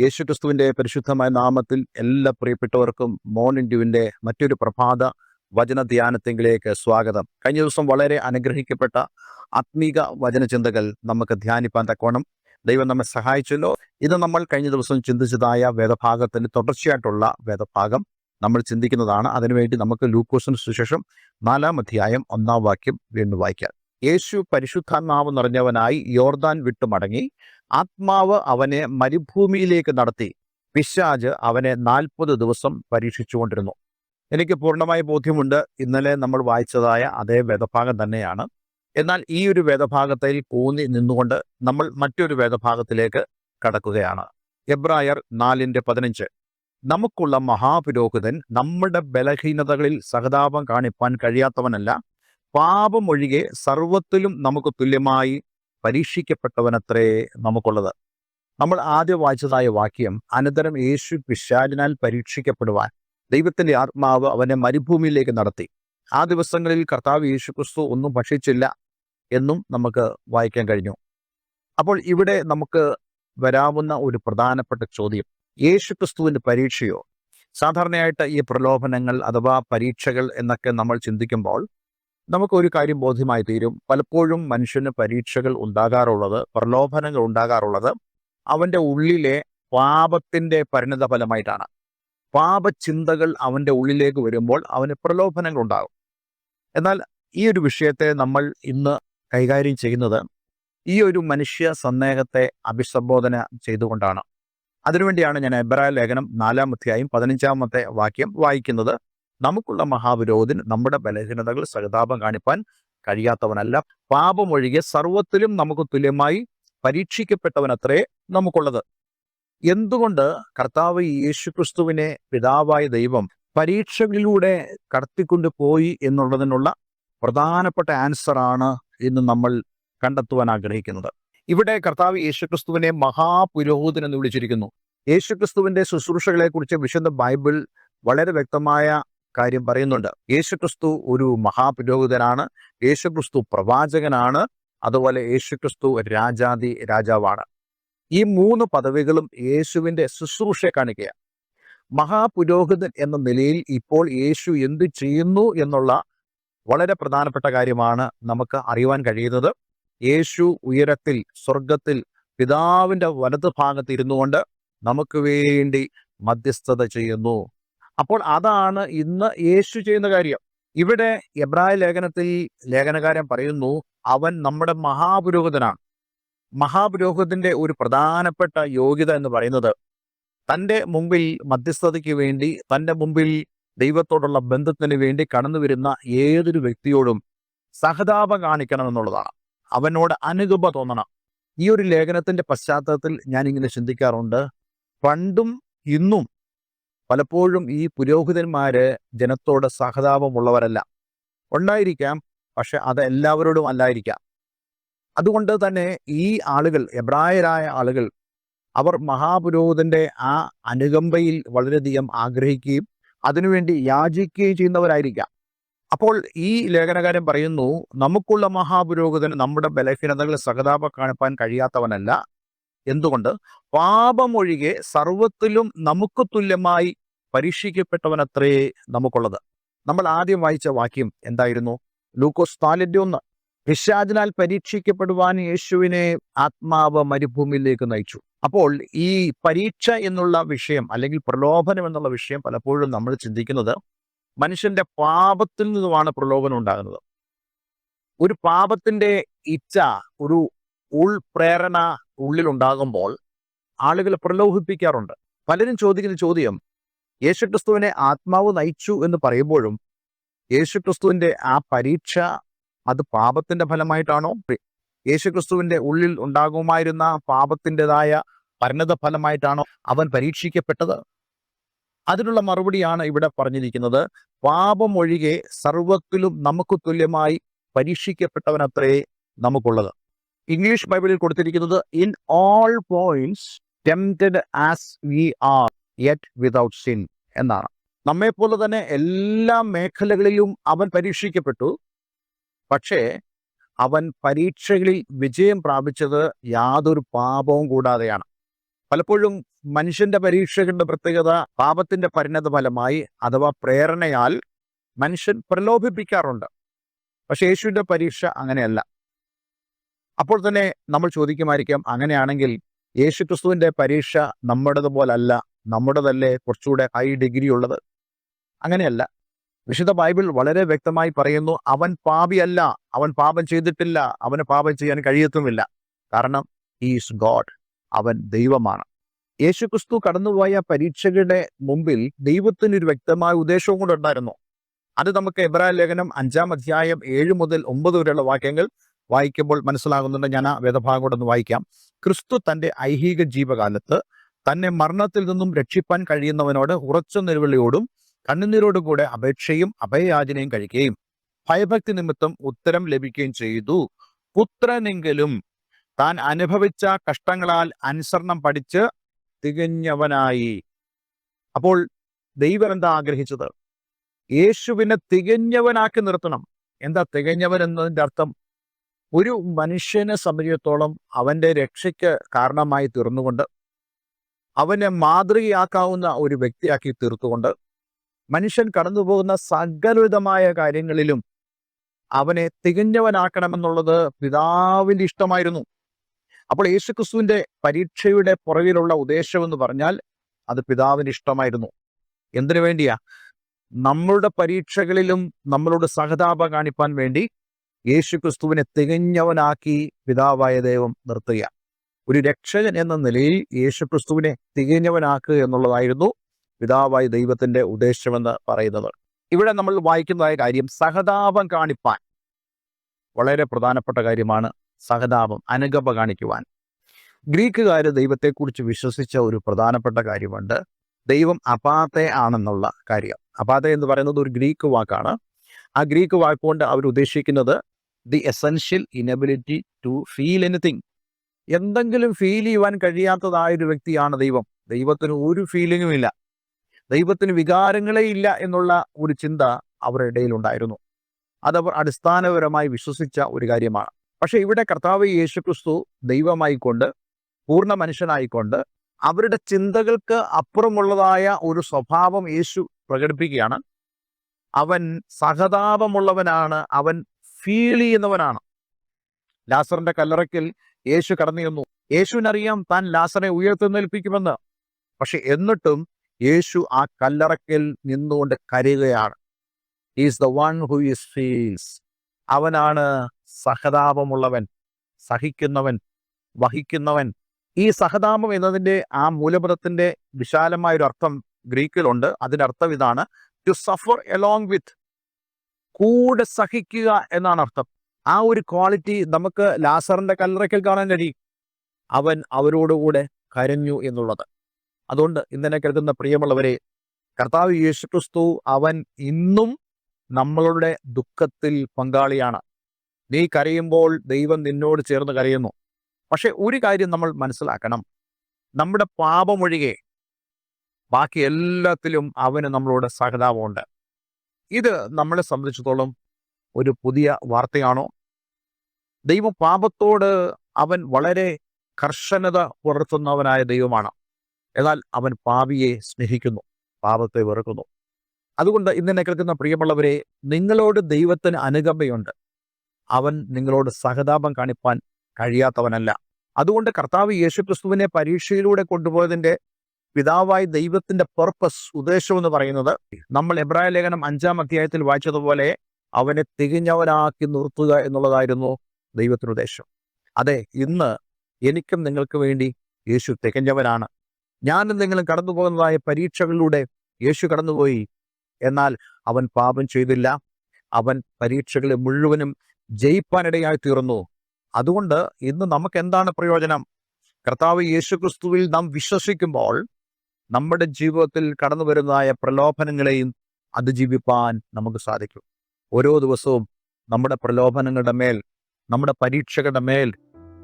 യേശുക്രിസ്തുവിന്റെ പരിശുദ്ധമായ നാമത്തിൽ എല്ലാ പ്രിയപ്പെട്ടവർക്കും മോർണിംഗ് ഡ്യൂവിന്റെ മറ്റൊരു പ്രഭാത വചന ധ്യാനത്തെങ്കിലേക്ക് സ്വാഗതം. കഴിഞ്ഞ ദിവസം വളരെ അനുഗ്രഹിക്കപ്പെട്ട ആത്മീക വചനചിന്തകൾ നമുക്ക് ധ്യാനിപ്പാൻ തക്കോണം ദൈവം നമ്മെ സഹായിച്ചല്ലോ. ഇത് നമ്മൾ കഴിഞ്ഞ ദിവസം ചിന്തിച്ചതായ വേദഭാഗത്തിന് തുടർച്ചയായിട്ടുള്ള വേദഭാഗം നമ്മൾ ചിന്തിക്കുന്നതാണ്. അതിനുവേണ്ടി നമുക്ക് ലൂക്കോസിന് സുശേഷം നാലാം അധ്യായം ഒന്നാം വാക്യം വീണ്ടും വായിക്കാം. യേശു പരിശുദ്ധാത്മാവ് നിറഞ്ഞവനായി യോർദാൻ വിട്ടു മടങ്ങി ആത്മാവ് അവനെ മരുഭൂമിയിലേക്ക് നടത്തി. പിശാജ് അവനെ നാൽപ്പത് ദിവസം പരീക്ഷിച്ചുകൊണ്ടിരുന്നു. എനിക്ക് പൂർണമായ ബോധ്യമുണ്ട്. ഇന്നലെ നമ്മൾ വായിച്ചതായ അതേ വേദഭാഗം തന്നെയാണ്. എന്നാൽ ഈ ഒരു വേദഭാഗത്തിൽ കൂന്നി നിന്നുകൊണ്ട് നമ്മൾ മറ്റൊരു വേദഭാഗത്തിലേക്ക് കടക്കുകയാണ്. എബ്രായർ നാലിന്റെ പതിനഞ്ച്. നമുക്കുള്ള മഹാപുരോഹിതൻ നമ്മുടെ ബലഹീനതകളിൽ സഹതാപം കാണിപ്പാൻ കഴിയാത്തവനല്ല. പാപമൊഴികെ സർവത്തിലും നമുക്ക് തുല്യമായി പരീക്ഷിക്കപ്പെട്ടവനത്രേ നമുക്കുള്ളത്. നമ്മൾ ആദ്യം വായിച്ചതായ വാക്യം അനന്തരം യേശു പിശാലിനാൽ പരീക്ഷിക്കപ്പെടുവാൻ ദൈവത്തിന്റെ ആത്മാവ് അവനെ മരുഭൂമിയിലേക്ക് നടത്തി. ആ ദിവസങ്ങളിൽ കർത്താവ് യേശു ക്രിസ്തു ഒന്നും ഭക്ഷിച്ചില്ല എന്നും നമുക്ക് വായിക്കാൻ കഴിഞ്ഞു. അപ്പോൾ ഇവിടെ നമുക്ക് വരാവുന്ന ഒരു പ്രധാനപ്പെട്ട ചോദ്യം യേശു ക്രിസ്തുവിന്റെ പരീക്ഷയോ? സാധാരണയായിട്ട് ഈ പ്രലോഭനങ്ങൾ അഥവാ പരീക്ഷകൾ എന്നൊക്കെ നമ്മൾ ചിന്തിക്കുമ്പോൾ നമുക്ക് ഒരു കാര്യം ബോധ്യമായി തീരും. പലപ്പോഴും മനുഷ്യന് പരീക്ഷകൾ ഉണ്ടാകാറുള്ളത് പ്രലോഭനങ്ങൾ ഉണ്ടാകാറുള്ളത് അവന്റെ ഉള്ളിലെ പാപത്തിന്റെ പരിണിത ഫലമായിട്ടാണ് പാപചിന്തകൾ അവന്റെ ഉള്ളിലേക്ക് വരുമ്പോൾ അവന് പ്രലോഭനങ്ങൾ ഉണ്ടാകും. എന്നാൽ ഈ ഒരു വിഷയത്തെ നമ്മൾ ഇന്ന് കൈകാര്യം ചെയ്യുന്നത് ഈ ഒരു മനുഷ്യ സന്ദേഹത്തെ അഭിസംബോധന ചെയ്തുകൊണ്ടാണ്. അതിനുവേണ്ടിയാണ് ഞാൻ എബ്രായ ലേഖനം നാലാം അധ്യായം പതിനഞ്ചാമത്തെ വാക്യം വായിക്കുന്നത്. നമുക്കുള്ള മഹാവിരോധിന് നമ്മുടെ ബലഹീനതകൾ സഹതാപം കാണിപ്പാൻ കഴിയാത്തവനല്ല. പാപമൊഴികെ സർവത്തിലും നമുക്ക് തുല്യമായി പരീക്ഷിക്കപ്പെട്ടവനത്രേ നമുക്കുള്ളത്. എന്തുകൊണ്ട് കർത്താവ് യേശുക്രിസ്തുവിനെ പിതാവായ ദൈവം പരീക്ഷകളിലൂടെ കടത്തിക്കൊണ്ട് പോയി എന്നുള്ളതിനുള്ള പ്രധാനപ്പെട്ട ആൻസർ ആണ് ഇന്ന് നമ്മൾ കണ്ടെത്തുവാൻ ആഗ്രഹിക്കുന്നത്. ഇവിടെ കർത്താവ് യേശുക്രിസ്തുവിനെ മഹാപുരോഹിതൻ എന്ന് വിളിച്ചിരിക്കുന്നു. യേശുക്രിസ്തുവിന്റെ ശുശ്രൂഷകളെ കുറിച്ച് വിശുദ്ധ ബൈബിൾ വളരെ വ്യക്തമായ കാര്യം പറയുന്നുണ്ട്. യേശുക്രിസ്തു ഒരു മഹാപുരോഹിതനാണ്. യേശുക്രിസ്തു പ്രവാചകനാണ്. അതുപോലെ യേശുക്രിസ്തു രാജാതി രാജാവാണ്. ഈ മൂന്ന് പദവികളും യേശുവിന്റെ ശുശ്രൂഷയെ കാണിക്കുക മഹാപുരോഹിതൻ എന്ന നിലയിൽ ഇപ്പോൾ യേശു എന്തു ചെയ്യുന്നു എന്നുള്ള വളരെ പ്രധാനപ്പെട്ട കാര്യമാണ് നമുക്ക് അറിയുവാൻ കഴിയുന്നത്. യേശു ഉയരത്തിൽ സ്വർഗത്തിൽ പിതാവിന്റെ വലത് ഭാഗത്ത് ഇരുന്നുകൊണ്ട് നമുക്ക് വേണ്ടി മധ്യസ്ഥത ചെയ്യുന്നു. അപ്പോൾ അതാണ് ഇന്ന് യേശു ചെയ്യുന്ന കാര്യം. ഇവിടെ എബ്രായ ലേഖനത്തിൽ ലേഖനകാരൻ പറയുന്നു അവൻ നമ്മുടെ മഹാപുരോഹിതനാണ്. മഹാപുരോഹിതന്റെ ഒരു പ്രധാനപ്പെട്ട യോഗ്യത എന്ന് പറയുന്നത് തന്റെ മുമ്പിൽ മധ്യസ്ഥതയ്ക്ക് വേണ്ടി തന്റെ മുമ്പിൽ ദൈവത്തോടുള്ള ബന്ധത്തിന് വേണ്ടി കടന്നു വരുന്ന ഏതൊരു വ്യക്തിയോടും സഹതാപം കാണിക്കണം എന്നുള്ളതാണ്. അവനോട് അനുകമ്പ തോന്നണം. ഈ ഒരു ലേഖനത്തിന്റെ പശ്ചാത്തലത്തിൽ ഞാൻ ഇങ്ങനെ ചിന്തിക്കാറുണ്ട്. പണ്ടും ഇന്നും പലപ്പോഴും ഈ പുരോഹിതന്മാര് ജനത്തോട് സഹതാപമുള്ളവരല്ല. ഉണ്ടായിരിക്കാം പക്ഷെ അത് എല്ലാവരോടും അല്ലായിരിക്കാം. അതുകൊണ്ട് തന്നെ ഈ ആളുകൾ എബ്രായരായ ആളുകൾ അവർ മഹാപുരോഹിതന്റെ ആ അനുകമ്പയിൽ വളരെയധികം ആഗ്രഹിക്കുകയും അതിനുവേണ്ടി യാചിക്കുകയും ചെയ്യുന്നവരായിരിക്കാം. അപ്പോൾ ഈ ലേഖനകാരൻ പറയുന്നു നമുക്കുള്ള മഹാപുരോഹിതൻ നമ്മുടെ ബലഹീനതകൾ സഹതാപ കാണിപ്പാൻ കഴിയാത്തവനല്ല. എന്തുകൊണ്ട്? പാപമൊഴികെ സർവത്തിലും നമുക്ക് തുല്യമായി പരീക്ഷിക്കപ്പെട്ടവനത്രേ നമുക്കുള്ളത്. നമ്മൾ ആദ്യം വായിച്ച വാക്യം എന്തായിരുന്നു? ലൂക്കോസ് നാലിന്റെ ഒന്ന്. പിശാചിനാൽ പരീക്ഷിക്കപ്പെടുവാൻ യേശുവിനെ ആത്മാവ് മരുഭൂമിയിലേക്ക് നയിച്ചു. അപ്പോൾ ഈ പരീക്ഷ എന്നുള്ള വിഷയം അല്ലെങ്കിൽ പ്രലോഭനം എന്നുള്ള വിഷയം പലപ്പോഴും നമ്മൾ ചിന്തിക്കുന്നത് മനുഷ്യന്റെ പാപത്തിൽ നിന്നുമാണ് പ്രലോഭനം ഉണ്ടാകുന്നത്. ഒരു പാപത്തിന്റെ ഇച്ഛ ഒരു ഉൾപ്രേരണ ഉള്ളിലുണ്ടാകുമ്പോൾ ആളുകൾ പ്രലോഭിപ്പിക്കാറുണ്ട്. പലരും ചോദിക്കുന്ന ചോദ്യം യേശുക്രിസ്തുവിനെ ആത്മാവ് നയിച്ചു എന്ന് പറയുമ്പോഴും യേശുക്രിസ്തുവിന്റെ ആ പരീക്ഷ അത് പാപത്തിന്റെ ഫലമായിട്ടാണോ? യേശുക്രിസ്തുവിന്റെ ഉള്ളിൽ ഉണ്ടാകുമായിരുന്ന പാപത്തിന്റെതായ പരിണത ഫലമായിട്ടാണോ അവൻ പരീക്ഷിക്കപ്പെട്ടത്? അതിനുള്ള മറുപടിയാണ് ഇവിടെ പറഞ്ഞിരിക്കുന്നത്. പാപം ഒഴികെ സർവത്തിലും നമുക്ക് തുല്യമായി പരീക്ഷിക്കപ്പെട്ടവനത്രേ നമുക്കുള്ളത്. ഇംഗ്ലീഷ് ബൈബിളിൽ കൊടുത്തിരിക്കുന്നത് in all points tempted as we are yet without sin എന്നാണ്. നമ്മെപ്പോലെ തന്നെ എല്ലാ മേഖലകളിലും അവൻ പരീക്ഷിക്കപ്പെട്ടു. പക്ഷേ അവൻ പരീക്ഷകളിൽ വിജയം പ്രാപിച്ചത് യാതൊരു പാപവും കൂടാതെയാണ്. പലപ്പോഴും മനുഷ്യന്റെ പരീക്ഷകളുടെ പ്രത്യേകത പാപത്തിന്റെ പരിണത ഫലമായി അഥവാ പ്രേരണയാൽ മനുഷ്യൻ പ്രലോഭിപ്പിക്കാറുണ്ട്. പക്ഷെ യേശുവിന്റെ പരീക്ഷ അങ്ങനെയല്ല. അപ്പോൾ തന്നെ നമ്മൾ ചോദിക്കുമായിരിക്കാം അങ്ങനെയാണെങ്കിൽ യേശു ക്രിസ്തുവിന്റെ പരീക്ഷ നമ്മുടേതുപോലല്ല നമ്മുടേതല്ലേ കുറച്ചുകൂടെ ഹൈ ഡിഗ്രി ഉള്ളത്? അങ്ങനെയല്ല. വിശുദ്ധ ബൈബിൾ വളരെ വ്യക്തമായി പറയുന്നു അവൻ പാപിയല്ല അവൻ പാപം ചെയ്തിട്ടില്ല അവന് പാപം ചെയ്യാൻ കഴിയത്തുമില്ല. കാരണം ഈസ് ഗോഡ് അവൻ ദൈവമാണ്. യേശുക്രിസ്തു കടന്നുപോയ പരീക്ഷകളുടെ മുമ്പിൽ ദൈവത്തിന് ഒരു വ്യക്തമായ ഉദ്ദേശവും കൂടെ ഉണ്ടായിരുന്നു. അത് നമുക്ക് എബ്രായ ലേഖനം അഞ്ചാം അധ്യായം ഏഴ് മുതൽ ഒമ്പത് വരെയുള്ള വാക്യങ്ങൾ വായിക്കുമ്പോൾ മനസ്സിലാകുന്നുണ്ട്. ഞാൻ ആ വേദഭാഗം കൂടെ ഒന്ന് വായിക്കാം. ക്രിസ്തു തന്റെ ഐഹിക ജീവകാലത്ത് തന്നെ മരണത്തിൽ നിന്നും രക്ഷിപ്പാൻ കഴിയുന്നവനോട് ഉറച്ച നിലവിളിയോടും കണ്ണുനീരോടും കൂടെ അപേക്ഷയും അഭയയാചനയും കഴിക്കുകയും ഭയഭക്തി നിമിത്തം ഉത്തരം ലഭിക്കുകയും ചെയ്തു. പുത്രനെങ്കിലും താൻ അനുഭവിച്ച കഷ്ടങ്ങളാൽ അനുസരണം പഠിച്ച് തികഞ്ഞവനായി. അപ്പോൾ ദൈവം എന്താ ആഗ്രഹിച്ചത്? യേശുവിനെ തികഞ്ഞവനാക്കി നിർത്തണം. എന്താ തികഞ്ഞവൻ എന്നതിന്റെ അർത്ഥം? ഒരു മനുഷ്യനെ സംബന്ധിച്ചിടത്തോളം അവന്റെ രക്ഷയ്ക്ക് കാരണമായി തീർന്നുകൊണ്ട് അവനെ മാതൃകയാക്കാവുന്ന ഒരു വ്യക്തിയാക്കി തീർത്തുകൊണ്ട് മനുഷ്യൻ കടന്നുപോകുന്ന സകലവിധമായ കാര്യങ്ങളിലും അവനെ തികഞ്ഞവനാക്കണമെന്നുള്ളത് പിതാവിന്റെ ഇഷ്ടമായിരുന്നു. അപ്പോൾ യേശുക്രിസ്തുവിന്റെ പരീക്ഷയുടെ പുറകിലുള്ള ഉദ്ദേശം എന്ന് പറഞ്ഞാൽ അത് പിതാവിന് ഇഷ്ടമായിരുന്നു. എന്തിനു വേണ്ടിയാ? നമ്മളുടെ പരീക്ഷകളിലും നമ്മളോട് സഹതാപ കാണിപ്പാൻ വേണ്ടി യേശുക്രിസ്തുവിനെ തികഞ്ഞവനാക്കി പിതാവായ ദൈവം നിർത്തുക ഒരു രക്ഷകൻ എന്ന നിലയിൽ യേശുക്രിസ്തുവിനെ തികഞ്ഞവനാക്കുക എന്നുള്ളതായിരുന്നു പിതാവായ ദൈവത്തിന്റെ ഉദ്ദേശമെന്ന് പറയുന്നത്. ഇവിടെ നമ്മൾ വായിക്കുന്നതായ കാര്യം സഹതാപം കാണിപ്പാൻ. വളരെ പ്രധാനപ്പെട്ട കാര്യമാണ് സഹതാപം അനുകമ്പ കാണിക്കുവാൻ. ഗ്രീക്കുകാർ ദൈവത്തെക്കുറിച്ച് വിശ്വസിച്ച ഒരു പ്രധാനപ്പെട്ട കാര്യമുണ്ട്. ദൈവം അപാത്തെ ആണെന്നുള്ള കാര്യം. അപാതെ എന്ന് പറയുന്നത് ഒരു ഗ്രീക്ക് വാക്കാണ്. ആ ഗ്രീക്ക് വാക്കുകൊണ്ട് അവർ ഉദ്ദേശിക്കുന്നത് the essential inability to feel anything. എന്തെങ്കിലും ഫീൽ ചെയ്യുവാൻ കഴിയാത്തതായ ഒരു വ്യക്തിയാണ് ദൈവം. ദൈവത്തിന് ഒരു ഫീലിങ്ങും ഇല്ല. ദൈവത്തിന് വികാരങ്ങളേ ഇല്ല എന്നുള്ള ഒരു ചിന്ത അവരുടെ ഇടയിൽ ഉണ്ടായിരുന്നു. അതവർ അടിസ്ഥാനപരമായി വിശ്വസിച്ച ഒരു കാര്യമാണ്. പക്ഷെ ഇവിടെ കർത്താവ് യേശുക്രിസ്തു ദൈവമായിക്കൊണ്ട് പൂർണ മനുഷ്യനായിക്കൊണ്ട് അവരുടെ ചിന്തകൾക്ക് അപ്പുറമുള്ളതായ ഒരു സ്വഭാവം യേശു പ്രകടിപ്പിക്കുകയാണ്. അവൻ സഹതാപമുള്ളവനാണ്. അവൻ ഫീൽ ചെയ്യുന്നവനാണ്. ലാസറിന്റെ കല്ലറയ്ക്കൽ യേശു കടന്നു ചെന്നു യേശുവിനറിയാം താൻ ലാസറെ ഉയർത്തെന്നേൽപ്പിക്കുമെന്ന് പക്ഷെ എന്നിട്ടും യേശു ആ കല്ലറക്കിൽ നിന്നുകൊണ്ട് കരയുകയാണ്. Is the one who is feels അവനാണ് സഹതാപമുള്ളവൻ സഹിക്കുന്നവൻ വഹിക്കുന്നവൻ. ഈ സഹതാപം എന്നതിന്റെ ആ മൂലപദത്തിന്റെ വിശാലമായ ഒരു അർത്ഥം ഗ്രീക്കിലുണ്ട്. അതിന്റെ അർത്ഥം ഇതാണ് ടു സഫർ എലോങ് വിത്ത് കൂടെ സഹിക്കുക എന്നാണ് അർത്ഥം. ആ ഒരു ക്വാളിറ്റി നമുക്ക് ലാസറിന്റെ കല്ലറയ്ക്കൽ കാണാൻ കഴിയും അവൻ അവരോടുകൂടെ കരഞ്ഞു എന്നുള്ളത്. അതുകൊണ്ട് ഇന്നലെ കരുതുന്ന പ്രിയമുള്ളവരെ കർത്താവ് യേശു ക്രിസ്തു അവൻ ഇന്നും നമ്മളുടെ ദുഃഖത്തിൽ പങ്കാളിയാണ്. നീ കരയുമ്പോൾ ദൈവം നിന്നോട് ചേർന്ന് കരയുന്നു. പക്ഷെ ഒരു കാര്യം നമ്മൾ മനസ്സിലാക്കണം. നമ്മുടെ പാപമൊഴികെ ബാക്കി എല്ലാത്തിലും അവന് നമ്മളോട് സഹതാപമുണ്ട്. ഇത് നമ്മളെ സംബന്ധിച്ചിടത്തോളം ഒരു പുതിയ വാർത്തയാണോ? ദൈവം പാപത്തോട് അവൻ വളരെ കർശനത പുലർത്തുന്നവനായ ദൈവമാണ്. എന്നാൽ അവൻ പാപിയെ സ്നേഹിക്കുന്നു പാപത്തെ വെറുക്കുന്നു. അതുകൊണ്ട് ഇന്നെന്നെ കേൾക്കുന്ന പ്രിയമുള്ളവരെ നിങ്ങളോട് ദൈവത്തിന് അനുകമ്പയുണ്ട്. അവൻ നിങ്ങളോട് സഹതാപം കാണിപ്പാൻ കഴിയാത്തവനല്ല. അതുകൊണ്ട് കർത്താവ് യേശുക്രിസ്തുവിനെ പരീക്ഷയിലൂടെ കൊണ്ടുപോയതിന്റെ പിതാവായ ദൈവത്തിന്റെ പർപ്പസ് ഉദ്ദേശം എന്ന് പറയുന്നത് നമ്മൾ എബ്രായ ലേഖനം അഞ്ചാം അധ്യായത്തിൽ വായിച്ചതുപോലെ അവനെ തികഞ്ഞവനാക്കി നിർത്തുക എന്നുള്ളതായിരുന്നു ദൈവത്തിന് ഉദ്ദേശം. അതെ ഇന്ന് എനിക്കും നിങ്ങൾക്ക് വേണ്ടി യേശു തികഞ്ഞവനാണ്. ഞാനും നിങ്ങളും കടന്നു പോകുന്നതായ പരീക്ഷകളിലൂടെ യേശു കടന്നുപോയി. എന്നാൽ അവൻ പാപം ചെയ്തില്ല. അവൻ പരീക്ഷകളെ മുഴുവനും ജയിപ്പാനിടയായി തീർന്നു. അതുകൊണ്ട് ഇന്ന് നമുക്ക് എന്താണ് പ്രയോജനം? കർത്താവ് യേശു ക്രിസ്തുവിൽ നാം വിശ്വസിക്കുമ്പോൾ നമ്മുടെ ജീവിതത്തിൽ കടന്നു വരുന്നതായ പ്രലോഭനങ്ങളെയും അതിജീവിപ്പാൻ നമുക്ക് സാധിക്കും. ഓരോ ദിവസവും നമ്മുടെ പ്രലോഭനങ്ങളുടെ മേൽ നമ്മുടെ പരീക്ഷകളുടെ മേൽ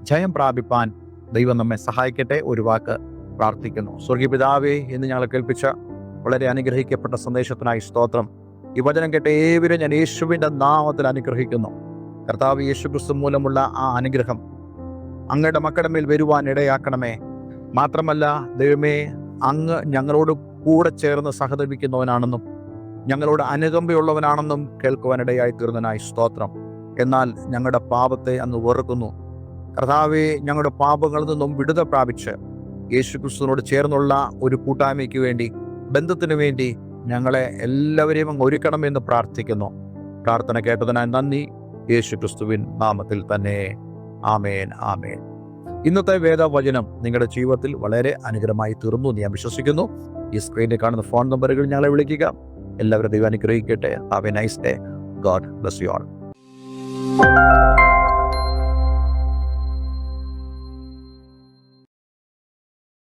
ജയം പ്രാപിപ്പാൻ ദൈവം നമ്മെ സഹായിക്കട്ടെ ഒരു വാക്ക് പ്രാർത്ഥിക്കുന്നു. സ്വർഗീയ പിതാവേ എന്ന് ഞങ്ങൾ കേൾപ്പിച്ച വളരെ അനുഗ്രഹിക്കപ്പെട്ട സന്ദേശത്തിനായി സ്തോത്രം. ഈ വചനം കേട്ട ഏവരും ഞാൻ യേശുവിന്റെ നാമത്തിൽ അനുഗ്രഹിക്കുന്നു. കർത്താവ് യേശു ക്രിസ്തു മൂലമുള്ള ആ അനുഗ്രഹം അങ്ങയുടെ മക്കളുടെ മേൽ വരുവാൻ ഇടയാക്കണമേ. മാത്രമല്ല ദൈവമേ അങ്ങ് ഞങ്ങളോട് കൂടെ ചേർന്ന് സഹതപിക്കുന്നവനാണെന്നും ഞങ്ങളോട് അനുകമ്പയുള്ളവനാണെന്നും കേൾക്കുവാനിടയായി തീർന്നനായി സ്തോത്രം. എന്നാൽ ഞങ്ങളുടെ പാപത്തെ അന്ന് വെറുക്കുന്നു. കർത്താവെ ഞങ്ങളുടെ പാപങ്ങളിൽ നിന്നും വിടുത പ്രാപിച്ച് യേശുക്രിസ്തുവിനോട് ചേർന്നുള്ള ഒരു കൂട്ടായ്മയ്ക്ക് വേണ്ടി ബന്ധത്തിന് വേണ്ടി ഞങ്ങളെ എല്ലാവരെയും അങ്ങ് ഒരുക്കണമെന്ന് പ്രാർത്ഥിക്കുന്നു. പ്രാർത്ഥന കേട്ടതിനായി നന്ദി. യേശുക്രിസ്തുവിൻ നാമത്തിൽ തന്നെ. ആമേൻ ആമേൻ. ഇന്നത്തെ വേദവചനം നിങ്ങളുടെ ജീവിതത്തിൽ വളരെ അനുഗ്രഹമായി തീർന്നു ഞാൻ വിശ്വസിക്കുന്നു. ഈ സ്ക്രീനിൽ കാണുന്ന ഫോൺ നമ്പറുകൾ ഞങ്ങളെ വിളിക്കുക. എല്ലാവരും ദൈവം അനുഗ്രഹിക്കട്ടെ. Have a nice day God bless you all Música